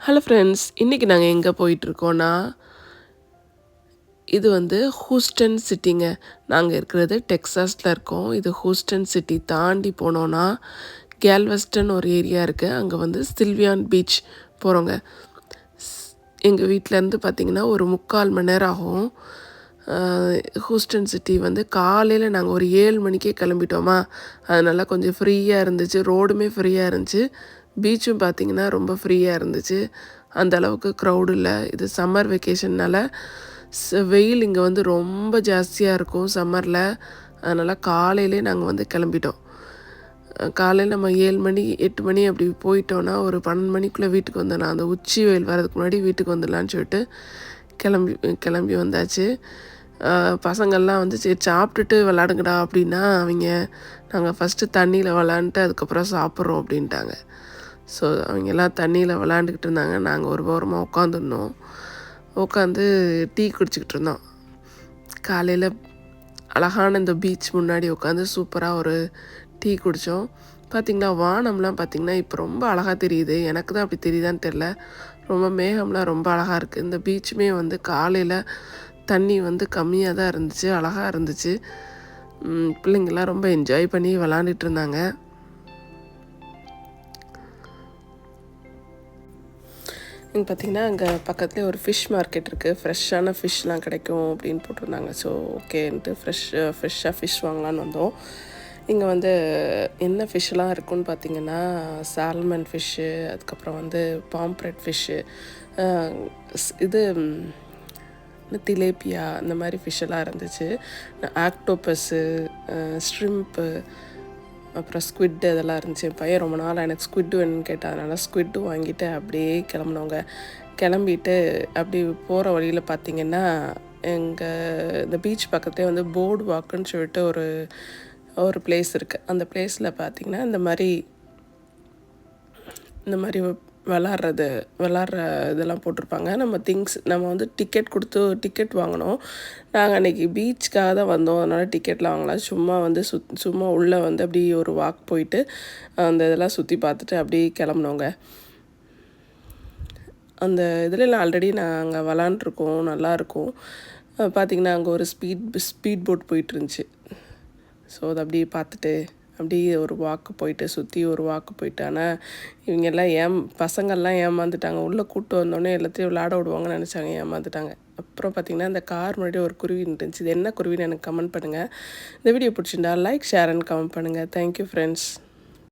Hello friends இன்றைக்கி நாங்கள் எங்கே போயிட்டுருக்கோன்னா இது வந்து ஹூஸ்டன் சிட்டிங்க நாங்கள் இருக்கிறது டெக்ஸாஸில் இருக்கோம். இது ஹூஸ்டன் சிட்டி தாண்டி போனோன்னா கேல்வெஸ்டன் ஒரு ஏரியா இருக்குது அங்கே வந்து சில்வியான் பீச் போகிறோங்க எங்கள் வீட்டிலேருந்து பார்த்திங்கன்னா ஒரு முக்கால் மணி நேரம் ஆகும். ஹூஸ்டன் சிட்டி வந்து காலையில் நாங்கள் ஒரு ஏழு மணிக்கே கிளம்பிட்டோமா. அதனால கொஞ்சம் ஃப்ரீயாக இருந்துச்சு. ரோடுமே ஃப்ரீயாக இருந்துச்சு. பீச்சும் பார்த்திங்கன்னா ரொம்ப ஃப்ரீயாக இருந்துச்சு. அந்த அளவுக்கு க்ரௌடு இல்லை. இது சம்மர் வெக்கேஷன்னால வெயில் இங்கே வந்து ரொம்ப ஜாஸ்தியாக இருக்கும் சம்மரில் அதனால் காலையிலே நாங்கள் வந்து கிளம்பிட்டோம். காலையில் நம்ம ஏழு மணி எட்டு மணி அப்படி போயிட்டோன்னா ஒரு பன்னெண்டு மணிக்குள்ளே வீட்டுக்கு வந்துடலாம். அந்த உச்சி வெயில் வரதுக்கு முன்னாடி வீட்டுக்கு வந்துடலான்னு சொல்லிட்டு கிளம்பி கிளம்பி வந்தாச்சு. பசங்கள்லாம் வந்து சரி சாப்பிட்டுட்டு விளாடுங்கடா அப்படின்னா அவங்க நாங்கள் ஃபஸ்ட்டு தண்ணியில் விளாண்டுட்டு அதுக்கப்புறம் சாப்பிட்றோம் அப்படின்ட்டாங்க. ஸோ அவங்கெல்லாம் தண்ணியில் விளாண்டுக்கிட்டு இருந்தாங்க. நாங்கள் ஒரு ஓரமாக உட்காந்துருந்தோம். உட்காந்து டீ குடிச்சிக்கிட்டு இருந்தோம். காலையில் அழகான இந்த பீச் முன்னாடி உட்காந்து சூப்பராக ஒரு டீ குடித்தோம் பார்த்திங்களா வானம்லாம் பார்த்திங்கன்னா இப்போ ரொம்ப அழகாக தெரியுது. எனக்கு தான் அப்படி தெரியுதான்னு தெரில ரொம்ப மேகம்லாம் ரொம்ப அழகாக இருக்குது இந்த பீச்சுமே வந்து காலையில் தண்ணி வந்து கம்மியாக தான் இருந்துச்சு அழகாக இருந்துச்சு. பிள்ளைங்கள்லாம் ரொம்ப என்ஜாய் பண்ணி விளாண்டுட்டு இருந்தாங்க. இங்கே பார்த்தீங்கன்னா அங்கே பக்கத்துலேயே ஒரு ஃபிஷ் மார்க்கெட் இருக்குது ஃப்ரெஷ்ஷான ஃபிஷ்லாம் கிடைக்கும் அப்படின்னு போட்டிருந்தாங்க. ஸோ ஓகேன்ட்டு ஃப்ரெஷ் ஃப்ரெஷ்ஷாக ஃபிஷ் வாங்கலான்னு வந்தோம். இங்கே வந்து என்ன ஃபிஷ்லாம் இருக்குன்னு பார்த்தீங்கன்னா சால்மன் ஃபிஷ்ஷு அதுக்கப்புறம் வந்து பாம்ப்ரெட் ஃபிஷ்ஷு இது திலேபியா இந்த திலேப்பியா இந்த மாதிரி ஃபிஷ்ஷெல்லாம் இருந்துச்சு. ஆக்டோபஸ்ஸு ஸ்ட்ரிம்ப்பு அப்புறம் ஸ்குவிட் இதெல்லாம் இருந்துச்சு. என் பையன் ரொம்ப நாள் எனக்கு ஸ்குவிட் வேணும்னு கேட்டால் அதனால் ஸ்குவிட்டு வாங்கிட்டு அப்படியே கிளம்புனவங்க. கிளம்பிட்டு அப்படி போகிற வழியில் பார்த்தீங்கன்னா எங்கள் இந்த பீச் பக்கத்துலேயே வந்து போர்டு வாக்குன்னு சொல்லிட்டு ஒரு ஒரு பிளேஸ் இருக்குது அந்த பிளேஸில் பார்த்தீங்கன்னா இந்த மாதிரி இந்த மாதிரி விளாட்றது விளாட்ற இதெல்லாம் போட்டிருப்பாங்க. நம்ம திங்ஸ் நம்ம வந்து டிக்கெட் கொடுத்து டிக்கெட் வாங்கினோம் நாங்கள் அன்றைக்கி பீச்சுக்காக தான் வந்தோம். அதனால் டிக்கெட்லாம் வாங்கலாம் சும்மா வந்து சுத் சும்மா உள்ளே வந்து அப்படி ஒரு வாக் போயிட்டு அந்த இதெல்லாம் சுற்றி பார்த்துட்டு அப்படியே கிளம்புனோங்க. அந்த இதுலலாம் ஆல்ரெடி நாங்கள் விளாண்டுருக்கோம். நல்லாயிருக்கும் பார்த்திங்கன்னா அங்கே ஒரு ஸ்பீட் ஸ்பீட் போட் போயிட்டு இருந்துச்சு. ஸோ அதை அப்படியே பார்த்துட்டு அப்படியே ஒரு வாக்கு போயிட்டு சுற்றி ஒரு வாக்கு போயிட்டு. ஆனால் இவங்க எல்லாம் ஏம் பசங்கள்லாம் ஏமாந்துட்டாங்க. உள்ளே கூப்பிட்டு வந்தோடனே எல்லாத்தையும் விளையாட விடுவாங்கன்னு நினச்சாங்க. ஏமாந்துட்டாங்க. அப்புறம் பார்த்திங்கன்னா இந்த கார் முன்னாடி ஒரு குருவி இருந்துச்சு. இது என்ன குருவின்னு எனக்கு கமெண்ட் பண்ணுங்கள் இந்த வீடியோ பிடிச்சிருந்தா லைக் ஷேர் அண்ட் கமெண்ட் பண்ணுங்கள் தேங்க்யூ ஃப்ரெண்ட்ஸ்